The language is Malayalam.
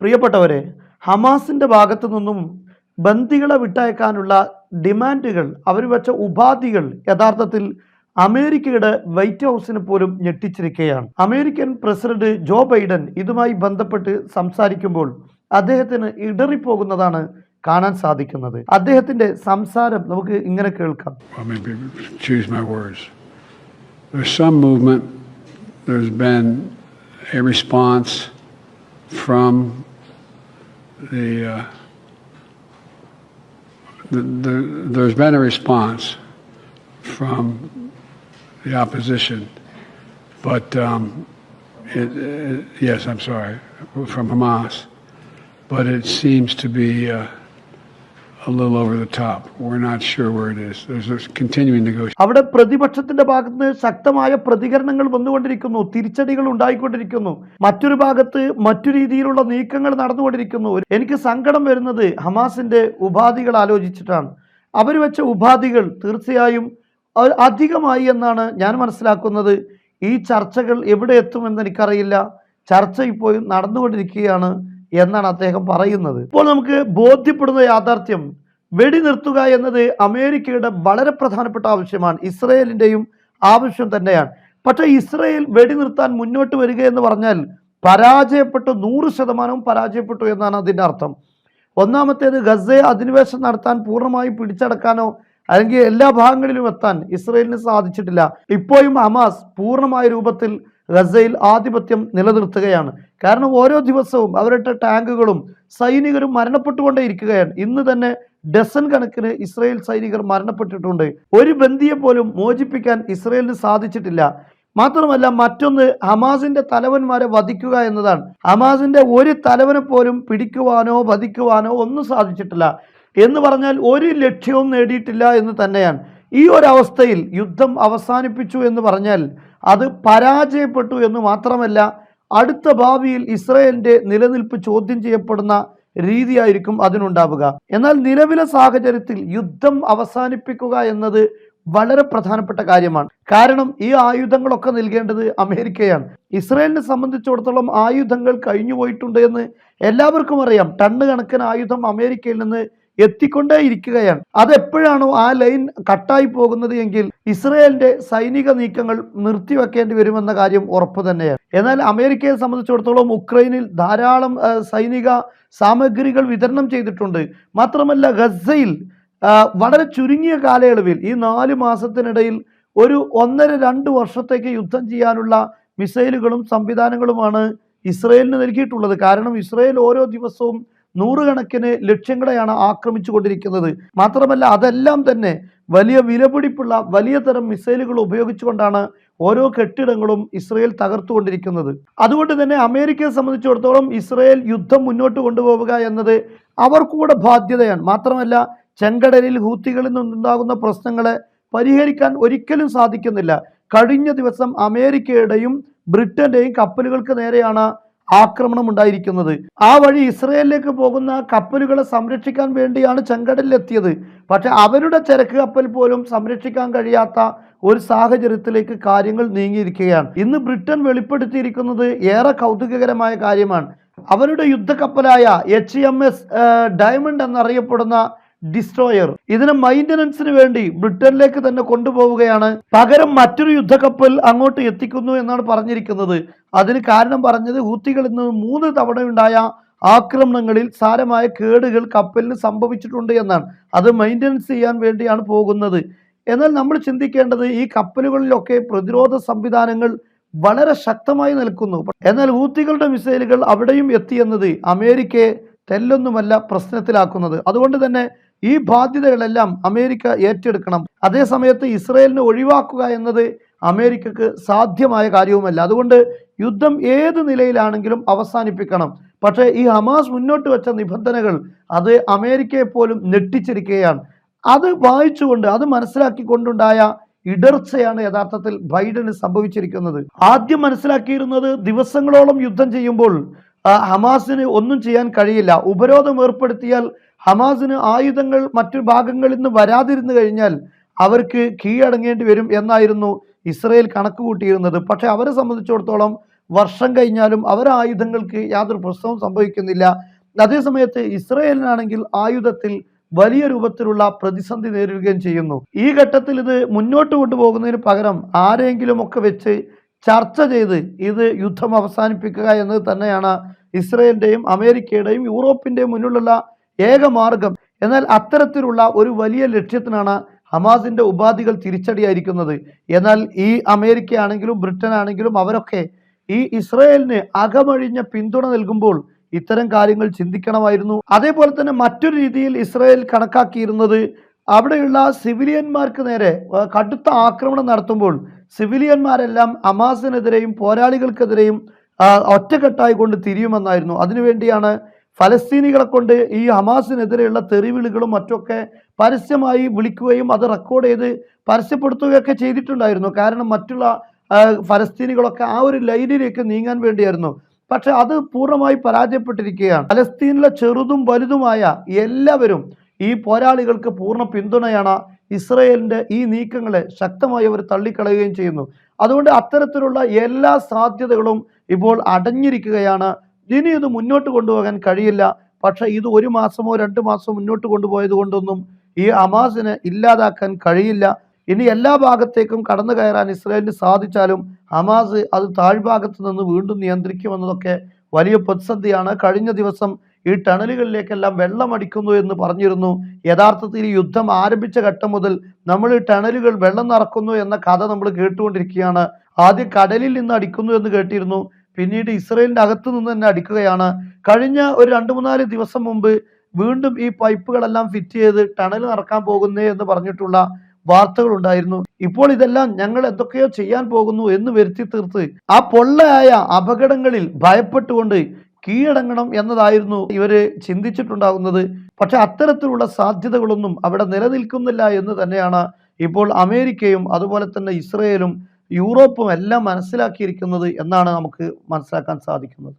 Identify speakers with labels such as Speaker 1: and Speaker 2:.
Speaker 1: പ്രിയപ്പെട്ടവരെ ഹമാസിന്റെ ഭാഗത്തു നിന്നും ബന്ദികളെ വിട്ടയക്കാനുള്ള ഡിമാൻഡുകൾ അവർ വെച്ച ഉപാധികൾ യഥാർത്ഥത്തിൽ അമേരിക്കയുടെ വൈറ്റ് ഹൗസിന് പോലും ഞെട്ടിച്ചിരിക്കുകയാണ്. അമേരിക്കൻ പ്രസിഡന്റ് ജോ ബൈഡൻ ഇതുമായി ബന്ധപ്പെട്ട് സംസാരിക്കുമ്പോൾ അദ്ദേഹത്തിന് ഇടറിപ്പോകുന്നതാണ് കാണാൻ സാധിക്കുന്നത്. അദ്ദേഹത്തിന്റെ സംസാരം നമുക്ക് ഇങ്ങനെ കേൾക്കാം.
Speaker 2: There's been a response from the, uh, the, the there's been a response from the opposition, but um, it, it, yes, I'm sorry, from Hamas, but it seems to be. Uh,
Speaker 1: അവിടെ പ്രതിപക്ഷത്തിന്റെ ഭാഗത്ത് ശക്തമായ പ്രതികരണങ്ങൾ വന്നുകൊണ്ടിരിക്കുന്നു തിരിച്ചടികൾ ഉണ്ടായിക്കൊണ്ടിരിക്കുന്നു. മറ്റൊരു ഭാഗത്ത് മറ്റു രീതിയിലുള്ള നീക്കങ്ങൾ നടന്നുകൊണ്ടിരിക്കുന്നു. എനിക്ക് സങ്കടം വരുന്നത് ഹമാസിന്റെ ഉപാധികൾ ആലോചിച്ചിട്ടാണ്. അവർ വെച്ച ഉപാധികൾ തീർച്ചയായും അധികമായി എന്നാണ് ഞാൻ മനസ്സിലാക്കുന്നത്. ഈ ചർച്ചകൾ എവിടെ എത്തുമെന്ന് എനിക്കറിയില്ല. ചർച്ച ഇപ്പോൾ നടന്നുകൊണ്ടിരിക്കുകയാണ്. എന്നാണ് അദ്ദേഹം പറയുന്നത്. ഇപ്പോൾ നമുക്ക് ബോധ്യപ്പെടുന്ന യാഥാർത്ഥ്യം വെടിനിർത്തുക എന്നത് അമേരിക്കയുടെ വളരെ പ്രധാനപ്പെട്ട ആവശ്യമാണ്. ഇസ്രയേലിന്റെയും ആവശ്യം തന്നെയാണ്. പക്ഷേ ഇസ്രയേൽ വെടിനിർത്താൻ മുന്നോട്ട് വരിക എന്ന് പറഞ്ഞാൽ പരാജയപ്പെട്ടു നൂറ് ശതമാനവും പരാജയപ്പെട്ടു എന്നാണ് അതിന്റെ അർത്ഥം. ഒന്നാമത്തേത് ഗസയെ അധിനിവേശം നടത്താൻ പൂർണമായും പിടിച്ചടക്കാനോ അല്ലെങ്കിൽ എല്ലാ ഭാഗങ്ങളിലും എത്താൻ ഇസ്രയേലിന് സാധിച്ചിട്ടില്ല. ഇപ്പോഴും ഹമാസ് പൂർണമായ രൂപത്തിൽ ഗസയിൽ ആധിപത്യം നിലനിർത്തുകയാണ്. കാരണം ഓരോ ദിവസവും അവരുടെ ടാങ്കുകളും സൈനികരും മരണപ്പെട്ടുകൊണ്ടേയിരിക്കുകയാണ് ഇന്ന് തന്നെ ഡസൻ കണക്കിന് ഇസ്രയേൽ സൈനികർ മരണപ്പെട്ടിട്ടുണ്ട്. ഒരു ബന്ധിയെ പോലും മോചിപ്പിക്കാൻ ഇസ്രയേലിന് സാധിച്ചിട്ടില്ല. മാത്രമല്ല മറ്റൊന്ന് ഹമാസിന്റെ തലവന്മാരെ വധിക്കുക എന്നതാണ്. ഹമാസിന്റെ ഒരു തലവനെ പോലും പിടിക്കുവാനോ വധിക്കുവാനോ ഒന്നും സാധിച്ചിട്ടില്ല. എന്ന് പറഞ്ഞാൽ ഒരു ലക്ഷ്യവും നേടിയിട്ടില്ല എന്ന് തന്നെയാണ്. ഈ ഒരു അവസ്ഥയിൽ യുദ്ധം അവസാനിപ്പിച്ചു എന്ന് പറഞ്ഞാൽ അത് പരാജയപ്പെട്ടു എന്ന് മാത്രമല്ല അടുത്ത ഭാവിയിൽ ഇസ്രയേലിന്റെ നിലനിൽപ്പ് ചോദ്യം ചെയ്യപ്പെടുന്ന രീതിയായിരിക്കും അതിനുണ്ടാവുക. എന്നാൽ നിലവിലെ സാഹചര്യത്തിൽ യുദ്ധം അവസാനിപ്പിക്കുക എന്നത് വളരെ പ്രധാനപ്പെട്ട കാര്യമാണ്. കാരണം ഈ ആയുധങ്ങളൊക്കെ നൽകേണ്ടത് അമേരിക്കയാണ്. ഇസ്രയേലിനെ സംബന്ധിച്ചിടത്തോളം ആയുധങ്ങൾ കഴിഞ്ഞു പോയിട്ടുണ്ട് എന്ന് എല്ലാവർക്കും അറിയാം. ടണ്ണ് കണക്കിന് ആയുധം അമേരിക്കയിൽ നിന്ന് എത്തിക്കൊണ്ടേ ഇരിക്കുകയാണ്. അതെപ്പോഴാണോ ആ ലൈൻ കട്ടായി പോകുന്നത് എങ്കിൽ ഇസ്രയേലിന്റെ സൈനിക നീക്കങ്ങൾ നിർത്തിവെക്കേണ്ടി വരുമെന്ന കാര്യം ഉറപ്പ് തന്നെയാണ്. എന്നാൽ അമേരിക്കയെ സംബന്ധിച്ചിടത്തോളം ഉക്രൈനിൽ ധാരാളം സൈനിക സാമഗ്രികൾ വിതരണം ചെയ്തിട്ടുണ്ട്. മാത്രമല്ല ഗസയിൽ വളരെ ചുരുങ്ങിയ കാലയളവിൽ ഈ നാല് മാസത്തിനിടയിൽ ഒരു ഒന്നര രണ്ട് വർഷത്തേക്ക് യുദ്ധം ചെയ്യാനുള്ള മിസൈലുകളും സംവിധാനങ്ങളുമാണ് ഇസ്രയേലിന് നൽകിയിട്ടുള്ളത്. കാരണം ഇസ്രയേൽ ഓരോ ദിവസവും നൂറുകണക്കിന് ലക്ഷ്യങ്ങളെയാണ് ആക്രമിച്ചു കൊണ്ടിരിക്കുന്നത് മാത്രമല്ല അതെല്ലാം തന്നെ വലിയ വിലപിടിപ്പുള്ള വലിയ തരം മിസൈലുകൾ ഉപയോഗിച്ചുകൊണ്ടാണ് ഓരോ കെട്ടിടങ്ങളും ഇസ്രയേൽ തകർത്തുകൊണ്ടിരിക്കുന്നത്. അതുകൊണ്ട് തന്നെ അമേരിക്കയെ സംബന്ധിച്ചിടത്തോളം ഇസ്രയേൽ യുദ്ധം മുന്നോട്ട് കൊണ്ടുപോവുക എന്നത് അവർക്കൂടെ ബാധ്യതയാണ്. മാത്രമല്ല ചെങ്കടലിൽ ഹൂത്തികളിൽ നിന്നുണ്ടാകുന്ന പ്രശ്നങ്ങളെ പരിഹരിക്കാൻ ഒരിക്കലും സാധിക്കുന്നില്ല. കഴിഞ്ഞ ദിവസം അമേരിക്കയുടെയും ബ്രിട്ടന്റെയും കപ്പലുകൾക്ക് നേരെയാണ് ആക്രമണം ഉണ്ടായിരിക്കുന്നത്. ആ വഴി ഇസ്രയേലിലേക്ക് പോകുന്ന കപ്പലുകളെ സംരക്ഷിക്കാൻ വേണ്ടിയാണ് ചെങ്കടലിലെത്തിയത്. പക്ഷെ അവരുടെ ചരക്ക് കപ്പൽ പോലും സംരക്ഷിക്കാൻ കഴിയാത്ത ഒരു സാഹചര്യത്തിലേക്ക് കാര്യങ്ങൾ നീങ്ങിയിരിക്കുകയാണ്. ഇന്ന് ബ്രിട്ടൻ വെളിപ്പെടുത്തിയിരിക്കുന്നത് ഏറെ കൗതുകകരമായ കാര്യമാണ്. അവരുടെ യുദ്ധക്കപ്പലായ എച്ച് എം എസ് ഡയമണ്ട് എന്നറിയപ്പെടുന്ന ഡിസ്ട്രോയർ ഇതിനെ മൈന്റനൻസിന് വേണ്ടി ബ്രിട്ടനിലേക്ക് തന്നെ കൊണ്ടുപോവുകയാണ്. പകരം മറ്റൊരു യുദ്ധക്കപ്പൽ അങ്ങോട്ട് എത്തിക്കുന്നു എന്നാണ് പറഞ്ഞിരിക്കുന്നത്. അതിന് കാരണം പറഞ്ഞത് ഹൂത്തികളിൽ നിന്ന് മൂന്ന് തവണയുണ്ടായ ആക്രമണങ്ങളിൽ സാരമായ കേടുകൾ കപ്പലിന് സംഭവിച്ചിട്ടുണ്ട് എന്നാണ്. അത് മെയിന്റനൻസ് ചെയ്യാൻ വേണ്ടിയാണ് പോകുന്നത്. എന്നാൽ നമ്മൾ ചിന്തിക്കേണ്ടത് ഈ കപ്പലുകളിലൊക്കെ പ്രതിരോധ സംവിധാനങ്ങൾ വളരെ ശക്തമായി നിൽക്കുന്നു. എന്നാൽ ഹൂത്തികളുടെ മിസൈലുകൾ അവിടെയും എത്തിയെന്നത് അമേരിക്കയെ തെല്ലൊന്നുമല്ല പ്രശ്നത്തിലാക്കുന്നത്. അതുകൊണ്ട് തന്നെ ഈ ബാധ്യതകളെല്ലാം അമേരിക്ക ഏറ്റെടുക്കണം. അതേസമയത്ത് ഇസ്രയേലിനെ ഒഴിവാക്കുക എന്നത് അമേരിക്കക്ക് സാധ്യമായ കാര്യവുമല്ല. അതുകൊണ്ട് യുദ്ധം ഏത് നിലയിലാണെങ്കിലും അവസാനിപ്പിക്കണം. പക്ഷേ ഈ ഹമാസ് മുന്നോട്ട് വെച്ച നിബന്ധനകൾ അത് അമേരിക്കയെ പോലും ഞെട്ടിച്ചിരിക്കുകയാണ്. അത് വായിച്ചുകൊണ്ട് അത് മനസ്സിലാക്കിക്കൊണ്ടുണ്ടായ ഇടർച്ചയാണ് യഥാർത്ഥത്തിൽ ബൈഡന് സംഭവിച്ചിരിക്കുന്നത്. ആദ്യം മനസ്സിലാക്കിയിരുന്നത് ദിവസങ്ങളോളം യുദ്ധം ചെയ്യുമ്പോൾ ഹമാസിന് ഒന്നും ചെയ്യാൻ കഴിയില്ല. ഉപരോധം ഏർപ്പെടുത്തിയാൽ ഹമാസിന് ആയുധങ്ങൾ മറ്റു ഭാഗങ്ങളിൽ നിന്ന് വരാതിരുന്നു കഴിഞ്ഞാൽ അവർക്ക് കീഴടങ്ങേണ്ടി വരും എന്നായിരുന്നു ഇസ്രയേൽ കണക്ക് കൂട്ടിയിരുന്നത് പക്ഷെ അവരെ സംബന്ധിച്ചിടത്തോളം വർഷം കഴിഞ്ഞാലും അവർ ആയുധങ്ങൾക്ക് യാതൊരു പ്രശ്നവും സംഭവിക്കുന്നില്ല. അതേസമയത്ത് ഇസ്രയേലിനാണെങ്കിൽ ആയുധത്തിൽ വലിയ രൂപത്തിലുള്ള പ്രതിസന്ധി നേരിടുകയും ചെയ്യുന്നു. ഈ ഘട്ടത്തിൽ ഇത് മുന്നോട്ട് കൊണ്ടുപോകുന്നതിന് പകരം ആരെങ്കിലും ഒക്കെ വെച്ച് ചർച്ച ചെയ്ത് ഇത് യുദ്ധം അവസാനിപ്പിക്കുക എന്നത് തന്നെയാണ് ഇസ്രയേലിന്റെയും അമേരിക്കയുടെയും യൂറോപ്പിന്റെയും മുന്നിലുള്ള ഏക മാർഗം. എന്നാൽ അത്തരത്തിലുള്ള ഒരു വലിയ ലക്ഷ്യത്തിനാണ് ഹമാസിന്റെ ഉപാധികൾ തിരിച്ചടിയായിരിക്കുന്നത്. എന്നാൽ ഈ അമേരിക്ക ആണെങ്കിലും ബ്രിട്ടൻ ആണെങ്കിലും അവരൊക്കെ ഈ ഇസ്രയേലിന് അകമഴിഞ്ഞ പിന്തുണ നൽകുമ്പോൾ ഇത്തരം കാര്യങ്ങൾ ചിന്തിക്കണമായിരുന്നു. അതേപോലെ തന്നെ മറ്റൊരു രീതിയിൽ ഇസ്രയേൽ കണക്കാക്കിയിരുന്നത് അവിടെയുള്ള സിവിലിയന്മാർക്ക് നേരെ കടുത്ത ആക്രമണം നടത്തുമ്പോൾ സിവിലിയന്മാരെല്ലാം അമാസിനെതിരെയും പോരാളികൾക്കെതിരെയും ഒറ്റക്കെട്ടായി കൊണ്ട് തിരിയുമെന്നായിരുന്നു. അതിനുവേണ്ടിയാണ് ഫലസ്തീനികളെ കൊണ്ട് ഈ ഹമാസിനെതിരെയുള്ള തെറിവിളികളും മറ്റൊക്കെ പരസ്യമായി വിളിക്കുകയും അത് റെക്കോർഡ് ചെയ്ത് പരസ്യപ്പെടുത്തുകയൊക്കെ ചെയ്തിട്ടുണ്ടായിരുന്നു. കാരണം മറ്റുള്ള ഫലസ്തീനികളൊക്കെ ആ ഒരു ലൈനിലേക്ക് നീങ്ങാൻ വേണ്ടിയായിരുന്നു. പക്ഷെ അത് പൂർണമായി പരാജയപ്പെട്ടിരിക്കുകയാണ്. ഫലസ്തീനിലെ ചെറുതും വലുതുമായ എല്ലാവരും ഈ പോരാളികൾക്ക് പൂർണ പിന്തുണയാണ് ഇസ്രയേലിന്റെ ഈ നീക്കങ്ങളെ ശക്തമായി അവർ തള്ളിക്കളയുകയും ചെയ്യുന്നു. അതുകൊണ്ട് അത്തരത്തിലുള്ള എല്ലാ സാധ്യതകളും ഇപ്പോൾ അടഞ്ഞിരിക്കുകയാണ്. ഇനി ഇത് മുന്നോട്ട് കൊണ്ടുപോകാൻ കഴിയില്ല. പക്ഷെ ഇത് ഒരു മാസമോ രണ്ട് മാസമോ മുന്നോട്ട് കൊണ്ടുപോയത് കൊണ്ടൊന്നും ഈ ഹമാസിനെ ഇല്ലാതാക്കാൻ കഴിയില്ല. ഇനി എല്ലാ ഭാഗത്തേക്കും കടന്നു കയറാൻ ഇസ്രായേലിന് സാധിച്ചാലും ഹമാസ് അത് താഴ്ഭാഗത്ത് നിന്ന് വീണ്ടും നിയന്ത്രിക്കുമെന്നതൊക്കെ വലിയ പ്രതിസന്ധിയാണ്. കഴിഞ്ഞ ദിവസം ഈ ടണലുകളിലേക്കെല്ലാം വെള്ളം അടിക്കുന്നു എന്ന് പറഞ്ഞിരുന്നു. യഥാർത്ഥത്തിൽ യുദ്ധം ആരംഭിച്ച ഘട്ടം മുതൽ നമ്മൾ ഈ ടണലുകൾ വെള്ളം നിറക്കുന്നു എന്ന കഥ നമ്മൾ കേട്ടുകൊണ്ടിരിക്കുകയാണ്. ആദ്യം കടലിൽ നിന്ന് അടിക്കുന്നു എന്ന് കേട്ടിരുന്നു. പിന്നീട് ഇസ്രയേലിന്റെ അകത്ത് നിന്ന് തന്നെ അടിക്കുകയാണ്. കഴിഞ്ഞ ഒരു രണ്ട് മൂന്നാൽ ദിവസം മുമ്പ് വീണ്ടും ഈ പൈപ്പുകളെല്ലാം ഫിറ്റ് ചെയ്ത് ടണൽ നടക്കാൻ പോകുന്നേ എന്ന് പറഞ്ഞിട്ടുള്ള വാർത്തകൾ ഉണ്ടായിരുന്നു. ഇപ്പോൾ ഇതെല്ലാം ഞങ്ങൾ എന്തൊക്കെയോ ചെയ്യാൻ പോകുന്നു എന്ന് വരുത്തി തീർത്ത് ആ പൊള്ളയായ അപകടങ്ങളിൽ ഭയപ്പെട്ടുകൊണ്ട് കീഴടങ്ങണം എന്നതായിരുന്നു ഇവർ ചിന്തിച്ചിട്ടുണ്ടാകുന്നത്. പക്ഷെ അത്തരത്തിലുള്ള സാധ്യതകളൊന്നും അവിടെ നിലനിൽക്കുന്നില്ല എന്ന് തന്നെയാണ് ഇപ്പോൾ അമേരിക്കയും അതുപോലെ തന്നെ ഇസ്രയേലും യൂറോപ്പും എല്ലാം മനസ്സിലാക്കിയിരിക്കുന്നത് എന്നാണ് നമുക്ക് മനസ്സിലാക്കാൻ സാധിക്കുന്നത്.